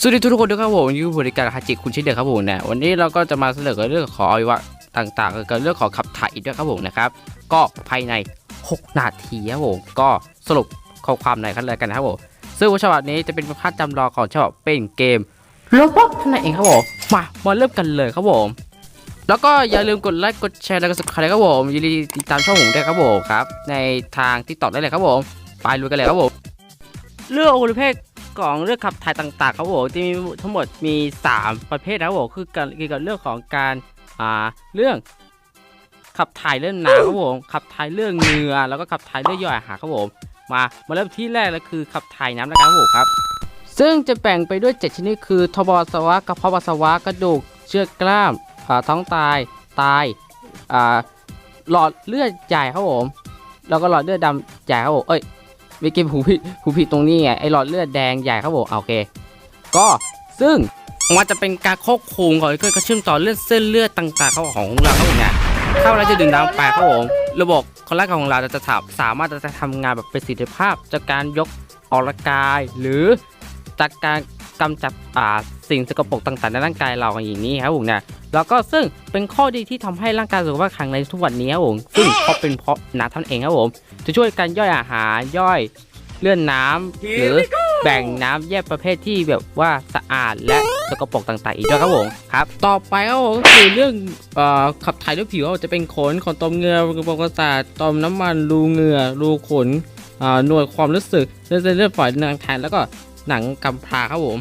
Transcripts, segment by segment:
สวัสดีทุกคนด้วยครับผมยูบริการฮาจิคุณชิดเดอร์ครับผมนะวันนี้เราก็จะมาเสนอเรื่องของอวัยวะต่างๆเกี่ยวกับเรื่องของขับถ่ายอีกด้วยครับผมนะครับก็ภายใน 6 นาทีครับผมก็สรุปข้อความในขั้นเลยกันนะครับผมซึ่งฉบับนี้จะเป็นภาพจำลองของฉบับเป็นเกมโรบอทนั่นเองครับผมมามาเริ่มกันเลยครับผมแล้วก็อย่าลืมกดไลค์กดแชร์แล้วก็สมัครครับผมอย่าลืมติดตามช่องผมด้วยครับผมครับในทางที่ตอบได้เลยครับผมไปลุยกันเลยครับผมเรื่องโอลิเพศ ของเรื่องขับถ่ายต่างๆครับผมที่มีทั้งหมดมี 3 ประเภทนะครับผมคือเกี่ยวกับเรื่องของการอ่าเรื่องขับถ่ายเรื่องน้ำครับผมขับถ่ายเรื่องเหงื่อแล้วก็ขับถ่ายเรื่องย่อยอาหารครับผมมามาเริ่มที่แรกเลยคือขับถ่ายน้ำนะครับผมครับ ซึ่งจะแบ่งไปด้วย 7 ชนิดคือทบปัสสาวะกระเพาะปัสสาวะกระดูกเชือกกล้ามอ่าท้องตายตายอ่าหลอดเลือดใหญ่ครับผมแล้วก็หลอดเลือดดำใหญ่ครับผมเอ้ย เมื่อกี้ผูผิดผูผิดตรงนี้ไงไอหลอดเลือดแดงใหญ่ครับผมโอเค ก็ซึ่งมันจะเป็นการควบคุมของเครื่องกระเชื่อมต่อเลือดเส้นเลือดต่างๆเข้าของเราครับผมเนี่ยเข้าแล้วจะดึงน้ำไปครับผมระบบคอลลาของเราจะสามารถจะทำงานแบบประสิทธิภาพจากการยกออกกำลังกาย หรือจากการ กำจัดอ่าสิ่งสกปรกต่างๆในร่างกายเราอย่างนี้ครับผมเนี่ยแล้วก็ซึ่งเป็นข้อดีที่ทำให้ร่างกายสุขภาพแข็งแรงทุกวันนี้ครับผมซึ่งเพราะเป็นเพราะน้ำท่านเองครับผมจะช่วยการย่อยอาหารย่อยเลื่อนน้ำหรือแบ่งน้ำแยกประเภทที่แบบว่าสะอาดและสกปรกต่างๆ อีกด้วยครับผมครับ ต่อไปครับผมก็คือเรื่องเอ่อขับถ่ายด้วยผิวจะเป็นขนขนตอมเงือกระบบประสาทตอมน้ำมันรูเงือรูขนอ่าหน่วยความรู้สึกเลือดเส้นเลือดฝอยหนังแทนแล้วก็ หนังกำพร้าครับผม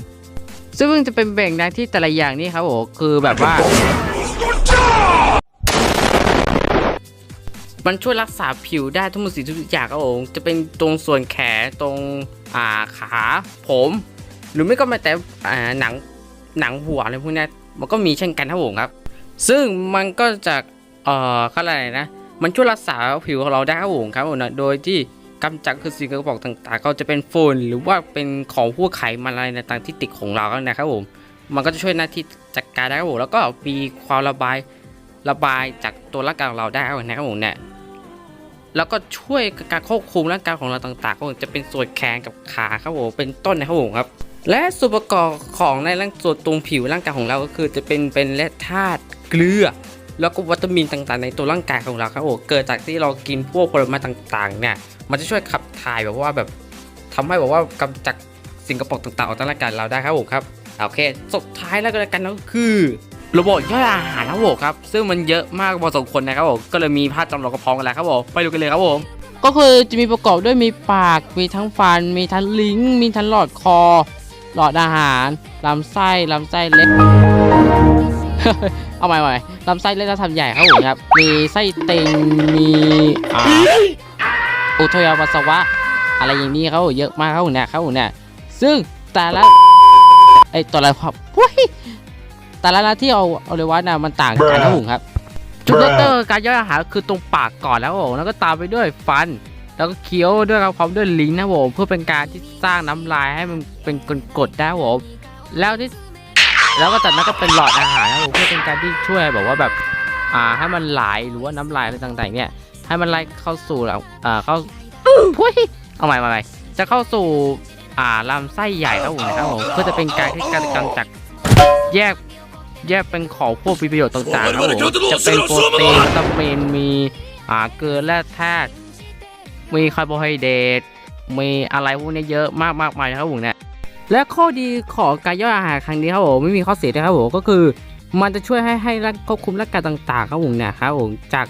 ซึ่งจะเป็นแบ่งได้ที่แต่ละอย่างนี่ครับผมคือแบบว่า มันช่วยรักษาผิวได้ทั้งหมดสิ่ทุกอย่างครับผมจะเป็นตรงส่วนแขนตรงอ่าขาผม หรือไม่ก็แม้แต่อ่าหนังหนังหัวอะไรพวกนี้มันก็มีเช่นกันครับผมครับ ซึ่งมันก็จะเอ่อเขาเรียกอะไรนะ มันช่วยรักษาผิวของเราได้ครับผมครับผมนะโดยที่ กำจัดคือสิ่งกระบอกต่างๆ ก็จะเป็นฝุ่นหรือว่าเป็นของพวกไขมันอะไรต่างๆที่ติดของเรานะครับผมมันก็จะช่วยหน้าที่จัดการได้ครับผมแล้วก็มีความระบายระบายจากตัวร่างกายของเราได้นะครับผมเนี่ยแล้วก็ช่วยการควบคุมร่างกายของเราต่างๆก็จะเป็นส่วนแขนกับขาครับผมเป็นต้นนะครับผมครับ และส่วนประกอบของในร่างส่วนตรงผิวร่างกายของเราก็คือจะเป็นเป็นแร่ธาตุเกลือ แล้วก็วิตามินต่างๆ ในตัวร่างกายของเราครับผมเกิดจากที่เรากินพวกผลไม้ต่างๆเนี่ย มันจะช่วยขับถ่ายแบบว่าแบบทำให้แบบว่ากำจัดสิ่งกระปอกต่างๆออกจากร่างกายเราได้ครับผมครับโอเคสุดท้ายแล้วก็แล้วกันก็คือระบบย่อยอาหารครับผมครับ ซึ่งมันเยอะมากพอสมควรนะครับผมก็เลยมีภาพจำลองกระเพาะกันแล้วครับผมไปดูกันเลยครับผมก็คือจะมีประกอบด้วยมีปาก มีทั้งฟัน มีทั้งลิ้นมีทั้งหลอดคอ หลอดอาหารลำไส้ลำไส้เล็กเอาใหม่ใหม่ลำไส้เล็กและทำใหญ่ครับผมครับ มีไส้ติ่งมี อุทยาปัสสาวะ อะไรอย่างนี้ครับผมเยอะมากครับผมเนี่ยครับผมเนี่ยซึ่งแต่ละไอตัวอะไรครับแต่ละที่เอาเอาเลยว่านะมันต่างกันครับผมครับ จุดเริ่มต้นการย่อยอาหารคือตรงปากก่อนแล้วครับผมแล้วก็ตามไปด้วยฟัน แล้วก็เคี้ยวด้วยครับพร้อมด้วยลิ้นนะผมเพื่อเป็นการที่สร้างน้ำลายให้มันเป็นกรดได้ผมแล้วที่แล้วก็จากนั้นก็เป็นหลอดอาหารนะผมเพื่อเป็นการที่ช่วยแบบว่าแบบอ่าให้มันไหลหรือว่าน้ำลายอะไรต่างๆเนี่ย ให้มันไหลเข้าสู่แล้วอ่าเข้าพุ้ยเอาใหม่ใหม่จะเข้าสู่อ่าลำไส้ใหญ่ครับผมนะครับผมเพื่อจะเป็นการที่การกำจัดแยกแยกเป็นของพวกมีประโยชน์ต่างๆครับผมจะเป็นโปรตีนวิตามินมีอ่าเกลือแร่ธาตุมีคาร์โบไฮเดรตมีอะไรพวกนี้เยอะมากมากมายนะครับผมเนี่ยและข้อดีของการย่อยอาหารครั้งนี้ครับผมไม่มีข้อเสียนะครับผมก็คือ มันจะช่วยให้ให้ร่างควบคุมร่างกายต่างๆครับผมเนี่ยครับผมจาก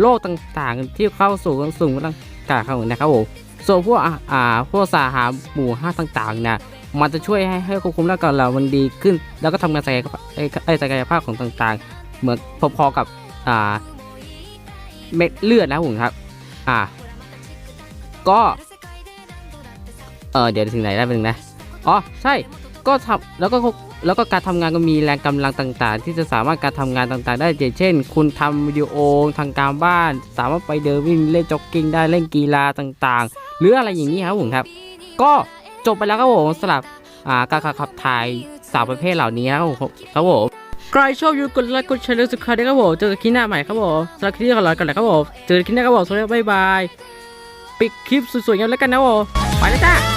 โรคต่างๆ ที่เข้าสู่สู่ร่างกายครับผมนะครับผมส่วนพวกอ่าพวกสาหาหมู่ห้าต่างๆเนี่ยมันจะช่วยให้ให้ควบคุมร่างกายเรามันดีขึ้น แล้วก็ทำงานศักยภาพเอ้ยเอ้ยศักยภาพของต่างๆ เหมือนพอๆกับอ่าเม็ดเลือดนะผมครับ อ่า ก็เออเดี๋ยวถึงไหนได้เป็นงนะ อ๋อ ใช่ ก็ทำแล้วก็ แล้วก็การทำงานก็มีแรงกำลังต่าง ๆ ที่จะสามารถการทำงานต่างๆ ได้เช่น คุณทำวิดีโอทางการบ้าน สามารถไปเดินวิ่งเล่นจ็อกกิ้งได้เล่นกีฬาต่างๆ หรืออะไรอย่างนี้ครับผมครับ ก็จบไปแล้วครับผมสำหรับการขับถ่ายสาวประเภทเหล่านี้ครับผมครับผมใครชอบอยู่กดไลค์กดแชร์และสุดท้ายด้วยครับผมเจอกันคลิปหน้าใหม่ครับผมสำหรับคลิปนี้ขอลากันเลยครับผมเจอกันคลิปหน้าครับผมสวัสดีบบ๊ายบายปิดคลิปสวยๆกันแล้วกันนะผมไปแล้วจ้า